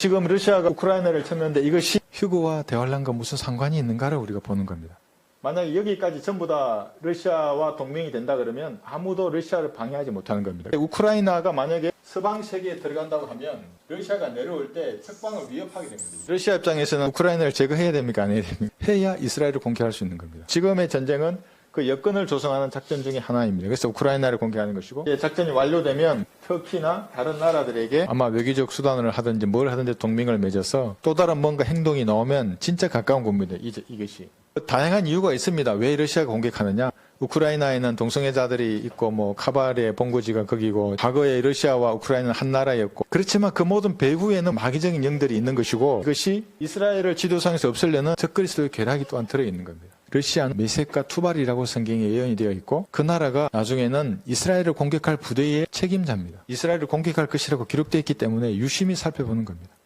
지금 러시아가 우크라이나를 쳤는데 이것이 휴거와 대환란과 무슨 상관이 있는가를 우리가 보는 겁니다. 만약에 여기까지 전부 다 러시아와 동맹이 된다 그러면 아무도 러시아를 방해하지 못하는 겁니다. 우크라이나가 만약에 서방 세계에 들어간다고 하면 러시아가 내려올 때 석방을 위협하게 됩니다. 러시아 입장에서는 우크라이나를 제거해야 됩니까? 안 해야 됩니까? 해야 이스라엘을 공격할 수 있는 겁니다. 지금의 전쟁은 그 여건을 조성하는 작전 중에 하나입니다. 그래서 우크라이나를 공격하는 것이고 이제 작전이 완료되면 터키나 다른 나라들에게 아마 외교적 수단을 하든지 뭘 하든지 동맹을 맺어서 또 다른 뭔가 행동이 나오면 진짜 가까운 겁니다. 이제 이것이 다양한 이유가 있습니다. 왜 러시아가 공격하느냐? 우크라이나에는 동성애자들이 있고 뭐 카발의 본거지가 거기고 과거에 러시아와 우크라이나는 한 나라였고 그렇지만 그 모든 배후에는 마귀적인 영들이 있는 것이고 이것이 이스라엘을 지도상에서 없애려는 적그리스도의 계략이 또한 들어 있는 겁니다. 러시아는 메색과 투발이라고 성경에 예언이 되어 있고 그 나라가 나중에는 이스라엘을 공격할 부대의 책임자입니다. 이스라엘을 공격할 것이라고 기록되어 있기 때문에 유심히 살펴보는 겁니다.